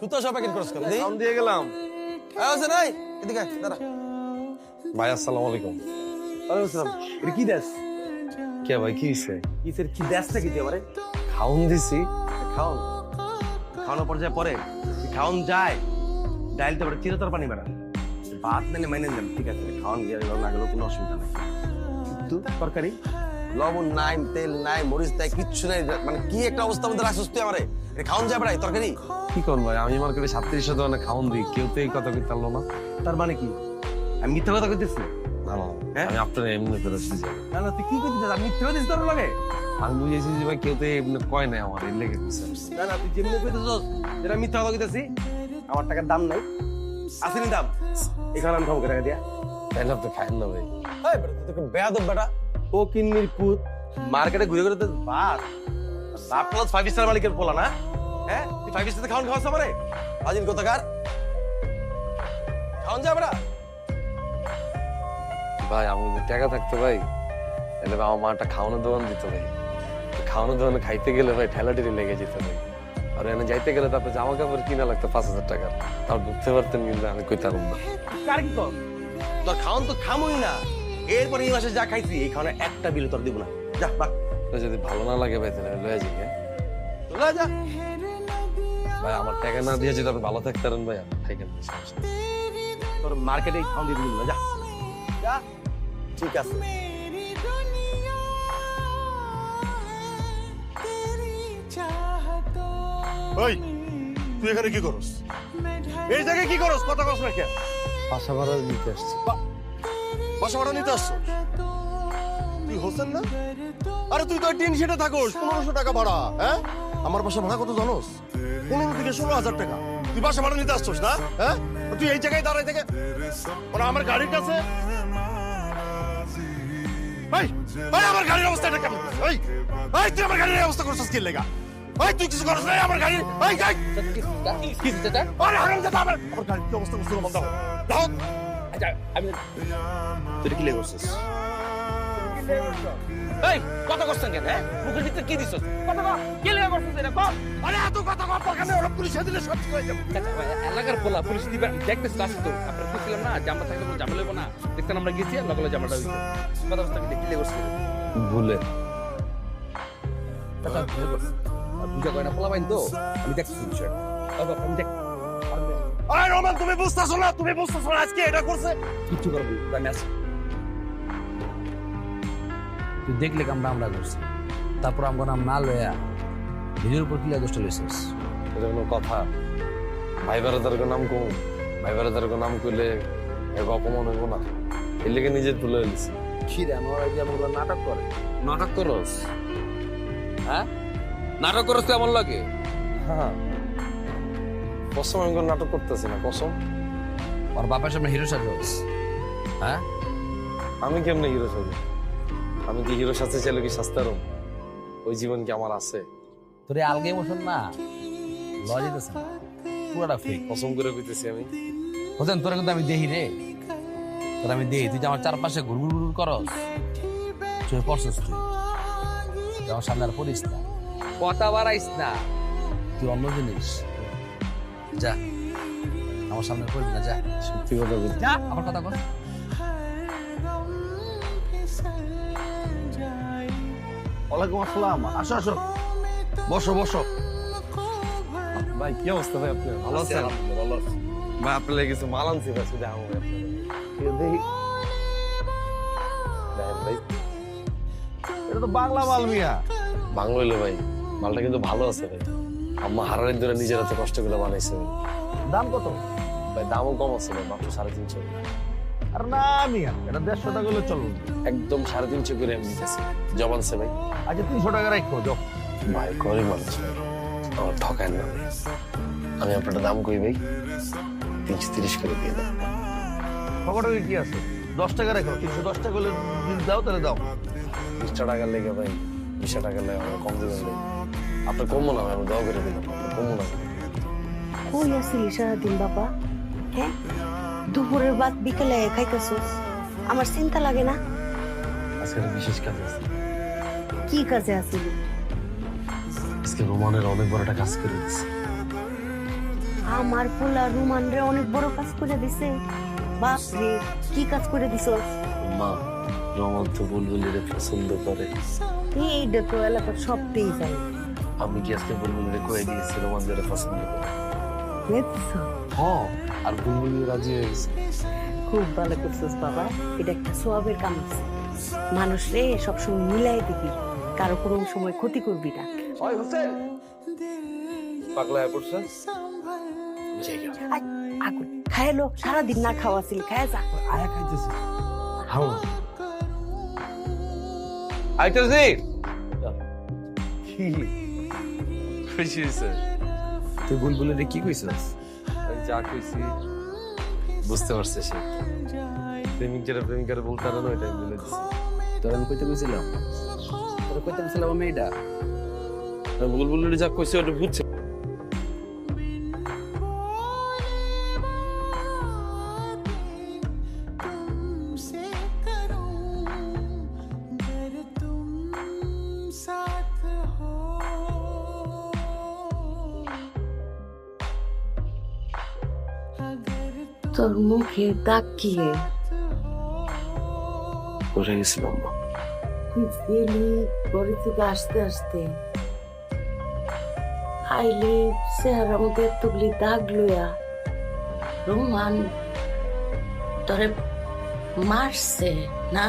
সুতো সব প্যাকেট করছ কেন দেই। দিয়ে গেলাম। আছে নাই এদিকে দাঁড়া। ভাই আসসালামু আলাইকুম। ওয়ালাইকুম আসসালাম। এটা কি দেশ? কে ভাই কি হইছে? কিসের কি দেশটা কি দিয়ে খাউন দিছি। খাওন। খাওয়ানোর পর্যায়ে পরে খাওন যায়। ডাইল তো চিরতর পানি বেড়া ভাত নালে মাইনে দেন ঠিক আছে খাওয়ান গিয়ে গেল না গেলেও কোনো অসুবিধা নেই। কিন্তু? তরকারি? লবণ নাই তেল নাই মরিচ নাই কিচ্ছু নাই। মানে কি একটা অবস্থা মধ্যে রাখছিস তুই আমারে? খাওন যায় বেড়াই তরকারি? কি ভাই আমি মার্কেটে সাতত্রিশশো দোকানে খাউন দিই। কেউ তো এই কথা কইতে পারল না। তার মানে কি? আমি মিথ্যা কথা কইতেছি? না না হ্যাঁ? আমি আপনার এমনি করে না না তুই কি আমি মিথ্যা তোর লাগে? আমি বুঝেছি যে ভাই কেউ তো এমনি কয় নাই আমার এর লেগে না না তুই যেমনি কইতেছিস যেটা মিথ্যা কথা কইতেছি আমার টাকার দাম নাই। আসেনি দাম। এখানে আমি টাকা দিয়া। আপনি খাইন না ভাই। এই বেটা তুই তো বেয়াদব বেটা। ও কিন্নির পুত মার্কেটে ঘুরে ঘুরে তো বাস বাপ প্লাস ফাইভ স্টার মালিকের পোলা না? হ্যাঁ? তুই ফাইভ স্টার খাওয়ান খাওয়াস আমারে? আজিন কোথাকার? খাওন যায় বেড়া ভাই আমি যদি টাকা থাকতো ভাই। তাহলে আমার মাটা খাওয়ানোর দোকান দিত ভাই। খাওয়ানোর দোকানে খাইতে গেলে ভাই ঠেলাঠেলি লেগে যেত ভাই। আর এনে যাইতে গেলে তারপরে জামা কাপড় কিনা লাগতো পাঁচ হাজার টাকা তার ঢুকতে পারতেন কিন্তু আমি কইতাম না। কার কি কর তোর খাওয়ান তো খামই না। এরপরে এই মাসে যা খাইছি এই খাওয়ানে একটা বিল তোর দিব না। যা বাক যদি ভালো না লাগে ভাই তাহলে লয়ে যাই হ্যাঁ? চলে যা। ভাই আমার টাকা না দিয়ে যদি আপনি ভালো থাকতে পারেন ভাই আপনি থাকেন। তোর মার্কেটে দিয়ে দিবি যা। যা। ঠিক আছে। ওই তুই এখানে কি করস? এই জায়গায় কি করস? কথা কস না কেন বাসা ভাড়া নিতে আসছি। বাসা ভাড়া নিতে আসছো? তুই হোসেন না? আরে তুই তো টিন সেটে থাকোস পনেরোশো টাকা ভাড়া হ্যাঁ? আমার বাসা ভাড়া কত জানোস? পনেরো থেকে ষোলো হাজার টাকা। তুই বাসা ভাড়া নিতে আসছোস না? হ্যাঁ? তুই এই জায়গায় দাঁড়াই থেকে মানে আমার গাড়ির কাছে। এই, এই, আমার গাড়ির অবস্থা এটা কেমন? এই এই তুই আমার গাড়ির অবস্থা করছিস কি লেগা? এই তুই কিছু আমার গাড়ির? এই এই আরে হারাম আমার আমার গাড়ির কি অবস্থা করছিস দাও। তুই কি এই কথা করছেন কেন হ্যাঁ? মুখের ভিতরে কি দিছস? কথা কর কি লেগে করছিস এটা কর আরে এত কথা কর দরকার নেই ওরা পুলিশে দিলে সব হয়ে যাবে। এলাকার পোলা পুলিশ দিবে দেখতেছি লাস্ট তো আপনার বলছিলাম না জামা থাকলে কোনো জামা লেবো না। দেখতেন আমরা গেছি আর লগে লগে জামাটা হইছে। কথা বলতে দেখি লেগে করছে ভুলে। কথা ভুল করছে আর বুঝা করে না পোলা পাইন তো? আমি দেখছি বিষয়। আমি দেখ আরে রোমান তুমি বুঝতেছো না তুমি বুঝতেছো না আজকে এটা করছে। কিচ্ছু করব আমি আছি। তুই দেখলে আমরা আমরা করছি তারপর আমরা নাম না লয়া ভিডিওর উপর কিলা দোষটা লইছিস এটা কোনো কথা। ভাই বারাদারকে নাম কম। ভাই বারাদারকে নাম করলে এক অপমান হইব না। এর লেগে নিজের তুলে এলিছি কি রে আমার যে আমরা নাটক করে? নাটক করস? হ্যাঁ? নাটক করস তুই আমার লাগে? হ্যাঁ। কসম আমি কোনো নাটক করতেছি না কসম। ওর বাপের সামনে হিরো সাজস হ্যাঁ? আমি কেমনে হিরো সাজি আমি কি হিরো সাজতে চাইলে কি সাজতারও ওই জীবন কি আমার আছে? তোর আলগে ইমোশন না? লজিতেছে পুরাটা ফেক কসম করে কইতেছি আমি। হোসেন তোরা কিন্তু আমি দেখি রে। তোর আমি দেখি তুই যে আমার চারপাশে ঘুর ঘুর ঘুর করস চোখে পড়ছস তুই। তুই আমার সামনে আর পড়িস না। কথা বাড়াইস না। তুই অন্য জিনিস। যা। আমার সামনে পড়বি না যা। সত্যি কথা বলছি। যা আমার কথা কর ওয়ালাইকুম আসসালাম। আসো আসো। বসো বসো। ভাই কি অবস্থা ভাই ভালো আছেন? ভালো আছি। ভাই আপনার লেগে কিছু মাল আনছি ভাই শুধু আমার ভাই এটা তো বাংলা মাল মিয়া। বাংলা হইল ভাই মালটা কিন্তু ভালো আছে ভাই। আম্মা হারানের ধরে নিজের হাতে কষ্ট করে বানাইছে। দাম কত? ভাই দামও কম আছে ভাই মাত্র সাড়ে তিনশো। আর না মিয়া এটা দেড়শো টাকা হলে চলো একদম সাড়ে তিনশো করে আমি দিতেছি। জবান সে ভাই। আচ্ছা তিনশো টাকা রাখো যাও। ভাই গরিব মানুষ আমার ঠকায় না। আমি আপনার দাম কই ভাই? তিনশো তিরিশ করে দিয়ে দাও। পকেটে কি আছে? দশ টাকা রাখো। তিনশো দশ টাকা হলে যদি দাও তাহলে দাও। বিশটা টাকার লেগে ভাই। বিশটা টাকার লেগে আমার কম দেবেন ভাই। আপনার কমবো না ভাই আমি দেওয়া করে দিলাম। আপনার কমবো না। কই আসিলি সারাদিন বাবা? হ্যাঁ? দুপুরের বাদ বিকেলে খাইতেছস। আমার চিন্তা লাগে না? আজকে একটা বিশেষ কাজ আছে। কি কাজে আসিলি আজকে রোমানের অনেক বড় একটা কাজ করে দিচ্ছে আমার পোলা রুমান রে অনেক বড় কাজ করে দিছে। বাপ রে কি কাজ করে দিছস? মা রমন তো বুলবুলিরে পছন্দ করে। এইটা তো এলাকার সবটাই জানি আমি কি আজকে বুলবুলিরে কয়ে দিয়েছি রোমান পছন্দ করে? দেখছ হ্যাঁ আর বুলবুলি রাজি হয়ে গেছে। খুব ভালো করছিস বাবা এটা একটা সোয়াবের কাম আছে। মানুষ রে সবসময় মিলাই দিবি কারও কোনো সময় ক্ষতি করবি না। ওই হোসেন! পাগলা হয়ে পড়ছে? আগুন। খাইলো সারাদিন না খাওয়া ছিল খায় যা। আয়া খাইতেছি। হাও আইতাছি! কি? খুশি তুই বুলবুলের কি কইছস? যা কইছি। বুঝতে পারছে সে। প্রেমিক যারা প্রেমিকার বলতে পারে না ওইটা আমি বলে দিছি তোর আমি কইতে কইছিলাম? তোর কইতে কইছিলাম আমি এটা বুলবুলের যা কইছে ওটা বুঝছে তোর মুখে দাগ কি? পড়ে গেছিলাম তুই গেলি ঘরে থেকে আসতে আসতে আইলি চেহারা মধ্যে এতগুলি দাগ লইয়া রোমান তোরে মারছে না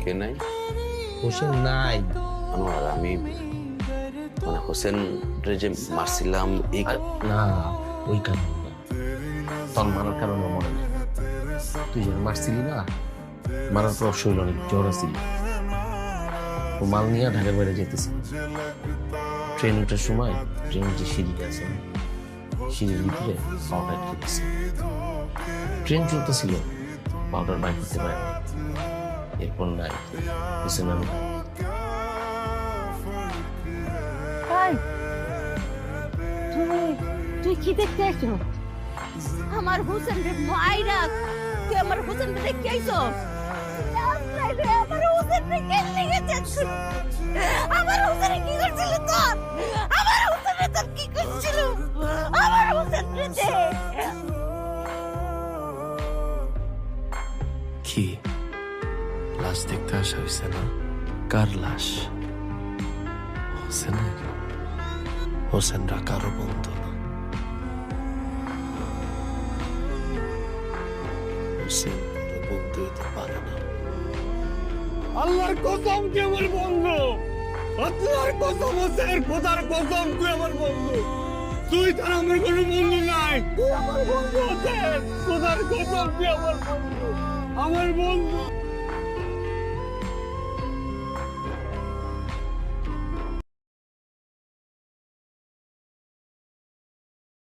কে নাই। হোসেন নাই। আমি মানে হোসেন যে মারছিলাম এই ওই কারণে না। তন কারণে মনে তুই যেন মারছিলি না মারার পর শরীর অনেক জ্বর আসছিল তো মাল নিয়ে ঢাকার বাইরে যেতেছে ট্রেন ওঠার সময় ট্রেনের যে সিঁড়িটা আছে, সিঁড়ির ভিতরে পাউডার খেতেছে ট্রেন চলতেছিল পাউডার বাইর করতে পারে এরপর নাই আর নাই। তাই কি দেখতে আইছো আমার হোসেন রে মাইরা তুই আমার হোসেন রে দেখতে আমার হোসেন রে কেন লেগেছে আমার লাশ হয়েছে না? কার লাশ? হোসেনের? হোসেনরা কারও বন্ধু না। হোসেন বন্ধু হতে পারে না। আল্লাহর কসম তুই আমার বন্ধু? আল্লাহর কসম হোসেন, খোদার কসম আমার বন্ধু? তুই তার আমার কোনো বন্ধু নাই। তুই আমার বন্ধু হোসেন, খোদার কসম আমার বন্ধু? আমার বন্ধু